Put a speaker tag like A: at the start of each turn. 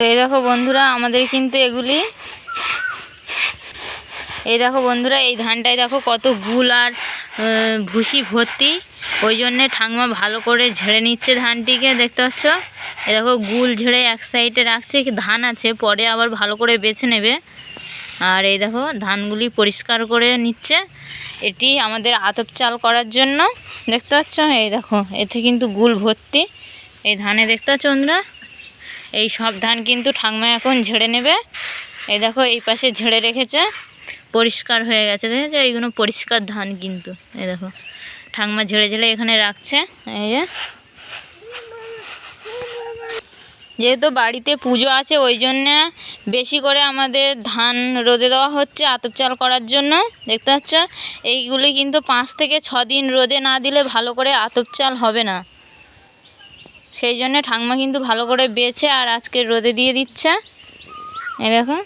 A: এই দেখো বন্ধুরা, আমাদের কিন্তু এগুলি এই দেখো বন্ধুরা, এই ধানটায় দেখো কত গুল আর ভুসি ভর্তি। ওই জন্যে ঠাংমা ভালো করে ঝেড়ে নিচ্ছে ধানটিকে, দেখতে পাচ্ছ? এই দেখো গুল ঝেড়ে এক সাইডে রাখছে, ধান আছে, পরে আবার ভালো করে বেছে নেবে। আর এই দেখো ধানগুলি পরিষ্কার করে নিচ্ছে। এটি আমাদের আতপ চাল করার জন্য, দেখতে পাচ্ছ? এই দেখো, এতে কিন্তু গুল ভর্তি। এই ধানে দেখতে পাচ্ছ বন্ধুরা? এই সব ধান কিন্তু ঠাকমা এখন ঝেড়ে নেবে। এই দেখো, এই পাশে ঝেড়ে রেখেছে। পরিষ্কার হয়ে গেছে, দেখেছ? এইগুলো পরিষ্কার ধান কিন্তু। এই দেখো, ঠাকমা ঝেড়ে ঝেড়ে এখানে রাখছে। এই যে। যেহেতু বাড়িতে পুজো আছে, ওই জন্যে বেশি করে আমাদের ধান রোদে দেওয়া হচ্ছে আতপ চাল করার জন্য। দেখতে পাচ্ছ? এইগুলি কিন্তু পাঁচ থেকে ছ দিন রোদে না দিলে ভালো করে আতপ চাল হবে না। সেই জন্য ঠাকমা কিন্তু ভালো করে বেছে আর আজকে রোদে দিয়ে দিচ্ছে। এই দেখো